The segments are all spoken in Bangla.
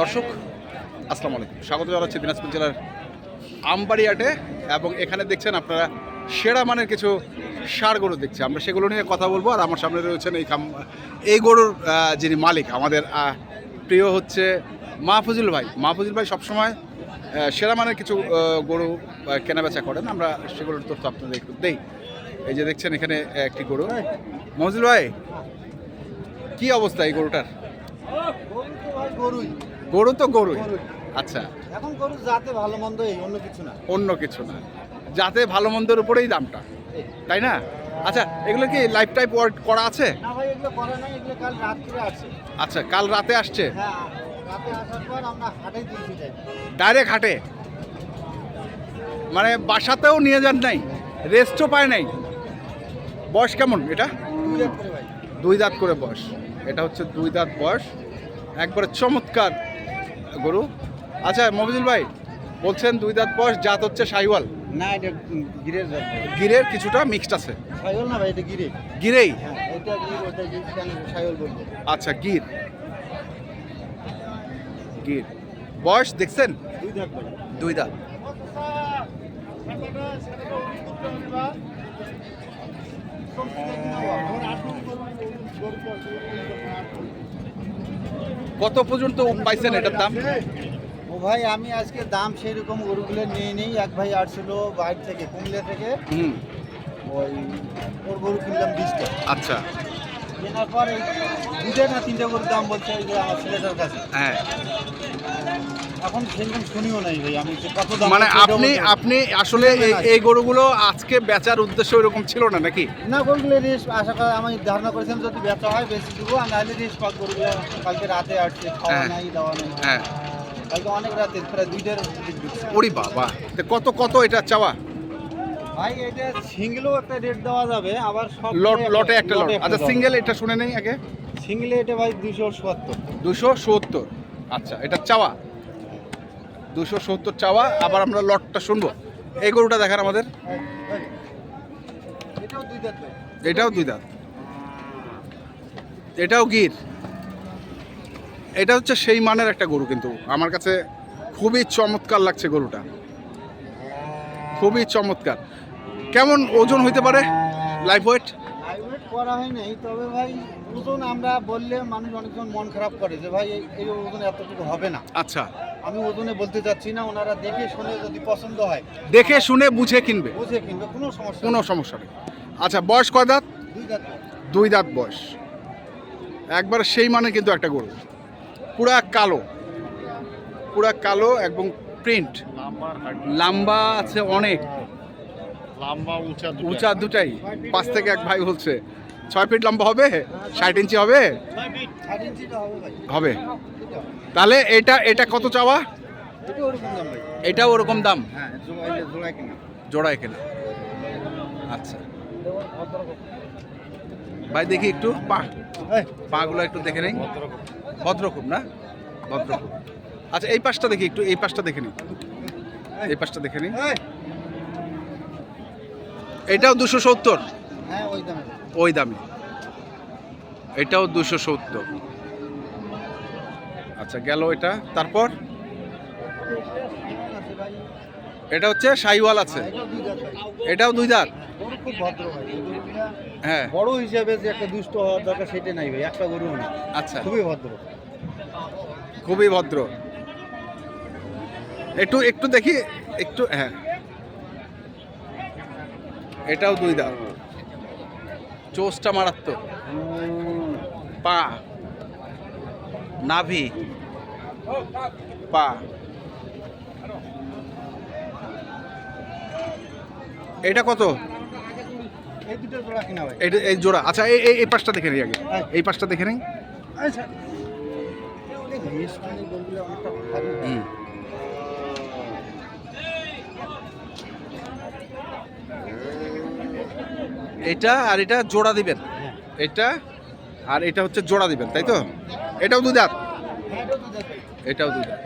দর্শক, আসসালামু আলাইকুম। স্বাগত জানাচ্ছি দিনাজপুর জেলার আমবাড়ি হাটে এবং এখানে দেখছেন আপনারা সেরা মানের কিছু সার গরু দেখছি। আমরা সেগুলো নিয়ে কথা বলব আর আমার সামনে রয়েছেন এই খাম এই গরুর যিনি মালিক, আমাদের প্রিয় হচ্ছে মাহফুজুল ভাই। মাহফুজুল ভাই সবসময় সেরা মানের কিছু গরু কেনাবেচা করেন। আমরা সেগুলোর তথ্য আপনাদের একটু দেই। এই যে দেখছেন এখানে একটি গরু। মহজুল ভাই, কি অবস্থা এই গরুটার? গরুই। গরু তো গরুই। আচ্ছা। এখন গরু যাতে ভালো মন্দ অন্য কিছু না। অন্য কিছু না। যাতে ভালো মন্দের উপরেই দামটা। তাই না? আচ্ছা এগুলো কি লাইফ টাইপ ওয়ার্ক করা আছে? না ভাই এগুলো করা নাই এগুলো কাল রাত্রে আছে। আচ্ছা কাল রাতে আসছে? হ্যাঁ রাতে আসার পর আমরা হাটে দিয়েছি ডাইরেক্ট হাটে? মানে বাসাতেও নিয়ে যান নাই? রেস্টও পায় নাই? বয়স কেমন এটা? দুই দাঁত করে বয়স। এটা হচ্ছে দুই দাঁত বয়স। একবারে চমৎকার। গরু? আচ্ছা মফিজুল ভাই বলছেন দুই দাঁত বয়স জাত হচ্ছে সাইওয়াল। না এটা গিরের জাত। গিরের কিছুটা মিক্সড আছে। সাইল না ভাই এটা গিরে। গিরেই? হ্যাঁ এটা গির ওটা গির বলব? আচ্ছা গির। গির। বয়স দেখছেন? দুই ভাই দুই দাঁত। কত পর্যন্ত পাইছেন এটার দাম? ও ভাই আমি আজকে দাম সেরকম গরুগুলো নিয়ে নিই। এক ভাই আসছিল বাইর থেকে কুমিল্লা থেকে। হুম। ওই ওর গরু কিনলাম বিশটা। আচ্ছা। কেনার পর এই দুটা না তিনটা গরুর দাম বলছে ওই যে আমার ছেলেটার কাছে। হ্যাঁ। এখন সেরকম শুনিও নাই ভাই আমি যে কত মানে আপনি আপনি আসলে এই- গরুগুলো আজকে বেচার উদ্দেশ্য এরকম ছিল না নাকি? না। গরুগুলো রেস আশা করি আমি ধারণা করেছিলাম যদি বেচা হয় বেশি দেবো আর নাহলে রেস পাক গরুগুলো কালকে রাতে আসছে খাওয়া হ্যাঁ। নাই দাওয়া নেই। হ্যাঁ। কালকে অনেক রাতে প্রায় দুইটার ওরি বাবা কত কত এটা চাওয়া? ভাই এটা সিঙ্গেলও একটা রেট দেওয়া যাবে আবার সব লট লটে একটা লট আচ্ছা সিঙ্গেল এটা শুনে নেই আগে। সিঙ্গেলে এটা ভাই দুশো সত্তর। দুশো সত্তর। আচ্ছা এটা চাওয়া? দুশো সত্তর চাওয়া, আবার আমরা লটটা শুনব। এই গরুটা দেখার আমাদের। এটাও দুই দাঁত। এটাও গির। এটা হচ্ছে সেই মানের একটা গরু কিন্তু। আমার কাছে খুবই চমৎকার লাগছে গরুটা। খুবই চমৎকার। কেমন ওজন হইতে পারে? লাইফ ওয়েট করা হয় নাই তবে ভাই ওজন আমরা বললে মানুষ অনেকজন মন খারাপ করে যে ভাই এই- ওজন এতটুকু হবে না। আচ্ছা। আমি ওজনে বলতে চাচ্ছি না ওনারা দেখে শুনে যদি পছন্দ হয়। দেখে শুনে বুঝে কিনবে। বুঝে কিনবে কোনো সমস্যা কোনো সমস্যা নেই। আচ্ছা বয়স কয় দাঁত? দুই দাঁত দুই দাঁত বয়স। একবার সেই মানে কিন্তু একটা গরু। পুরা কালো। পুরা কালো এবং প্রিন্ট লম্বা আছে অনেক। লম্বা উঁচা। উঁচা দুটাই। পাঁচ থেকে এক ভাই বলছে। ছয় ফিট লম্বা হবে? ষাট ইঞ্চি হবে? হবে। তাহলে এটা এটা কত চাওয়া? এটা ওরকম দাম। জোড়ায় কেনা। আচ্ছা। ভাই, দেখি একটু। পা, পাগুলো একটু দেখে নেই। ভদ্র না? ভদ্র আচ্ছা এই পাশটা দেখি একটু। এই পাশটা দেখে নিই। এই পাশটা দেখে নিই। এটাও দুশো সত্তর। ওই দামে। ওই দামে। এটাও দুশো সত্তর। আচ্ছা গেল এটা। তারপর? এটা হচ্ছে শাহিওয়াল আছে। এটাও দুই দাঁত ভাই। এটাও দুই দাঁত? খুব ভদ্র হ্যাঁ। বড় হিসাবে যে একটা দুষ্ট হওয়ার দরকার সেটা নাই ভাই একটা গরু না আচ্ছা। খুবই ভদ্র। খুবই ভদ্র। একটু একটু দেখি একটু হ্যাঁ। এটাও দুই দাঁত। চোষটা মারাত্মক। পা। নাভি। পা। এটা কত? এই জোড়া এটা এই জোড়া। আচ্ছা এই এই- পাশটা দেখে নিই আগে। এই পাশটা দেখে নিই? আচ্ছা অনেক মিষ্টি গরুগুলো অনেকটা ভারী হয়। হুম এটা আর এটা জোড়া দিবেন। এটা আর এটা হচ্ছে জোড়া দিবেন তাই তো? এটাও দুই দাঁত? এটাও দুই দাঁত।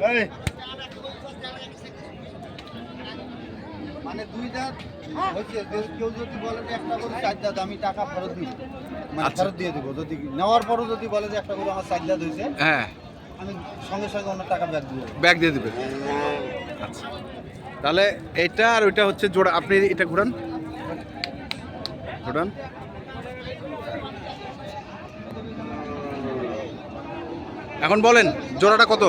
দুই। মানে দুই দাঁত হচ্ছে কেউ- যদি বলে যে একটা করে চার দাঁত আমি টাকা ফেরত দিব মানে আচ্ছা। ফেরত দিয়ে দেবো। যদি নেওয়ার পরও যদি বলে যে একটা করে আমার চার দাঁত হয়েছে হ্যাঁ। আমি সঙ্গে সঙ্গে অন্য টাকা ব্যাক দিয়ে ব্যাগ দিয়ে দেবে? আচ্ছা। তাহলে এটা আর ওইটা হচ্ছে জোড়া। আপনি এটা ঘুরান। ঘুরান। এখন বলেন জোড়াটা কত?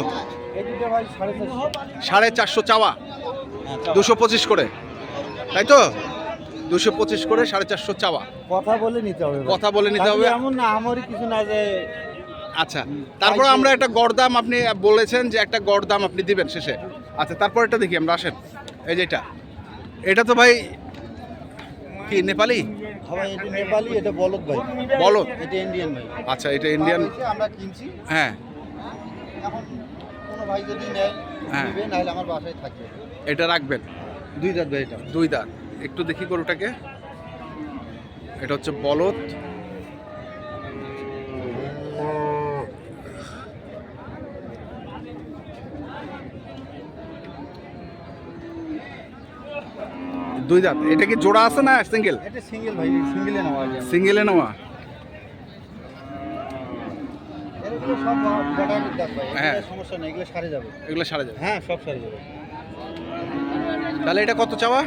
সাড়ে চারশো। চারশো চাওয়া। হ্যাঁ, দুশো পঁচিশ করে। তাই তো? দুশো পঁচিশ করে সাড়ে চারশো চাওয়া। কথা বলে নিতে হবে কথা বলে নিতে হবে। এমন না আমারই কিছু না যে আচ্ছা তারপর আমরা একটা গড়দাম আপনি বলেছেন যে একটা গড়দাম আপনি দিবেন শেষে। আচ্ছা তারপর এটা দেখি আমরা আসেন। এই যে এটা। এটা তো ভাই কি নেপালি? এটা নেপালি এটা বলদ ভাই। বলদ? এটা ইন্ডিয়ান ভাই। আচ্ছা এটা ইন্ডিয়ান। আমরা কিনছি। হ্যাঁ। এখন কোনো ভাই যদি নেয় হ্যাঁ। নাহলে আমার বাসায় থাকবে। এটা রাখবেন? দুই দাঁত ভাই এটা। দুই দাঁত। একটু দেখি গরুটাকে। এটা হচ্ছে বলদ। দুই দাঁত এটা কি জোড়া আছে না সিঙ্গেল এটা সিঙ্গেল ভাই সিঙ্গেলে নেওয়া সিঙ্গেলে নেওয়া? হ্যাঁ। সমস্যা নেই এগুলো সারে যাবে। এগুলো সারা যাবে। হ্যাঁ সব সারে যাবে। তাহলে এটা কত চাওয়া?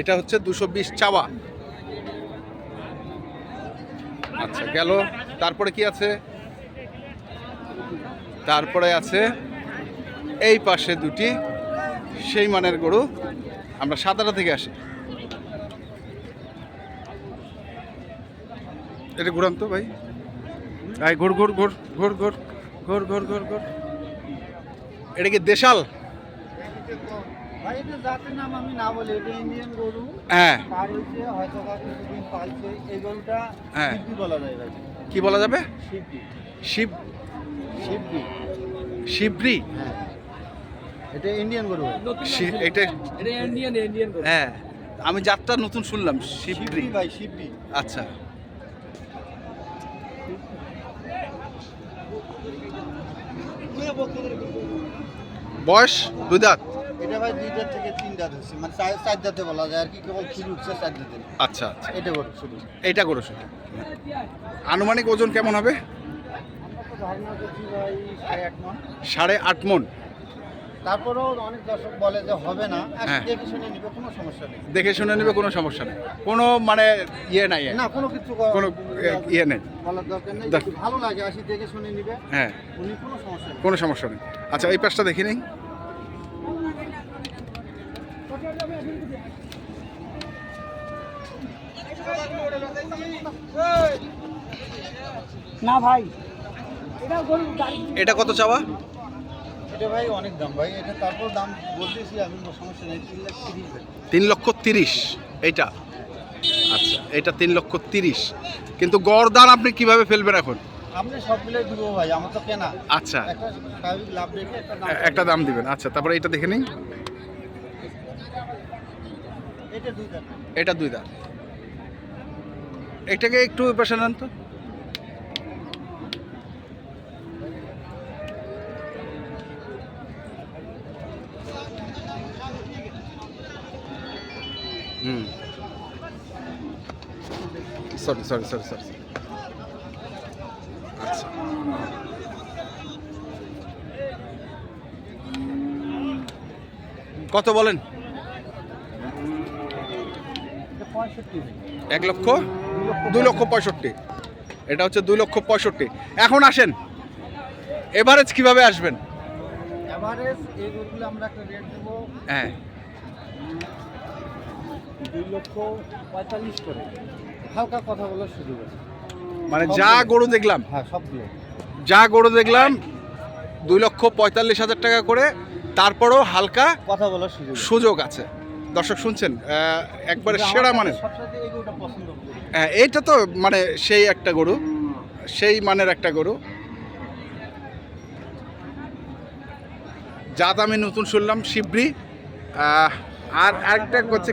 এটা হচ্ছে দুশো বিশ চাওয়া। আচ্ছা গেল। তারপরে কি আছে? তারপরে আছে এই পাশে দুটি। সেই মানের গরু আমরা সাতারা থেকে আসি। এটা ঘুরান তো ভাই। ভাই ঘুর ঘুর ঘুর ঘুর ঘুর ঘুর ঘুর ঘুর ঘুর। এটা কি দেশাল? ভাই এটা জাতের নাম আমি না বলি ইন্ডিয়ান গরু। হ্যাঁ। হ্যাঁ। বলা কি বলা যাবে? শিববি শিব শিববি শিবরি? হ্যাঁ। এটা ইন্ডিয়ান গরু। শি- এটা হ্যাঁ আমি যাত্রা নতুন শুনলাম শিবরি ভাই শিববি আচ্ছা। বয়স দুই দাঁত? এটা ভাই দুই দাঁত থেকে তিন দাঁত হচ্ছে মানে চার চার দাঁতে বলা যায় আর কি কেবল খিল উঠছে চার দাঁতে। আচ্ছা আচ্ছা। এটা গরু শুধু। এইটা করো শুধু। আনুমানিক ওজন কেমন হবে? আমরা তো ধারণা করছি ভাই সাড়ে আট মন। সাড়ে আট মন। তারপরেও অনেক দর্শক বলে যে হবে না। হ্যাঁ। দেখে শুনে নিবে কোনো সমস্যা নেই। দেখে শুনে নেবে কোনো সমস্যা নেই। কোনো মানে ইয়ে নাই না কোনো কিছু কোনো ইয়ে নেই। বলার দরকার নেই। ভালো লাগে আসি দেখে শুনে নিবে। হ্যাঁ। উনি কোনো সমস্যা নেই। কোনো সমস্যা নেই। আচ্ছা এই পাশটা দেখি নেই। না ভাই। এটা কত চাওয়া? এটা ভাই অনেক দাম ভাই এটা তারপর দাম বলতেছি আমি সমস্যা নেই তিন লাখ তিরিশ তিন লক্ষ তিরিশ এইটা? আচ্ছা এটা তিন লক্ষ তিরিশ। কিন্তু গড় দান আপনি কীভাবে ফেলবেন এখন? আপনি সবগুলোই দিব ভাই আমার তো কেনা। আচ্ছা। একটা স্বাভাবিক লাভ রেখে দাম একটা দাম দিবেন। আচ্ছা তারপরে এটা দেখে নিন। এটা দুই দাম এটা দুই দাম এটাকে একটু পেশা নেন তো। হুম। সরি সরি সরি সরি আচ্ছা। কত বলেন? এক লক্ষ? দুই লক্ষ পঁয়ষট্টি। এটা হচ্ছে দুই লক্ষ পঁয়ষট্টি। এখন আসেন। এভারেজ কীভাবে আসবেন? এভারেজ আমরা একটা রেট দেবো। হ্যাঁ। দুই লক্ষ পঁয়তাল্লিশ করে। হালকা কথা বলার সুযোগ আছে। মানে যা গরু দেখলাম। হ্যাঁ সবগুলো যা গরু দেখলাম দুই লক্ষ পঁয়তাল্লিশ হাজার টাকা করে তারপরেও হালকা কথা বলার সুযোগ আছে। সুযোগ আছে। দর্শক শুনছেন? একবারে সেরা করি হ্যাঁ এইটা তো মানে সেই একটা গরু সেই মানের একটা গরু। জাত আমি নতুন শুনলাম শিবরি। আর আরেকটা হচ্ছে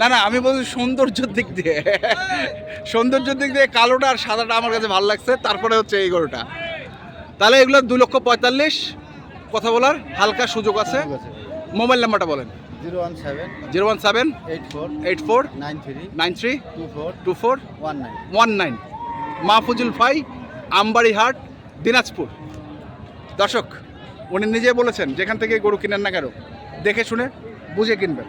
না না আমি বলছি সৌন্দর্যের দিক দিয়ে। সৌন্দর্যের দিক দিয়ে কালোটা আর সাদাটা আমার কাছে ভালো লাগছে। তারপরে হচ্ছে এই গরুটা। তাহলে এগুলো দু লক্ষ পঁয়তাল্লিশ। কথা বলার হালকা সুযোগ আছে। মোবাইল নাম্বারটা বলেন। Zero one seven. Zero one seven. Eight four. Eight four. Nine three. Nine three. Two four. Two four. One nine. One nine. Mahfuzul phi Ambari Hat Dinajpur. দর্শক উনি নিজে বলেছেন যেখান থেকে গরু কিনেন না কেন দেখে শুনে বুঝে কিনবেন।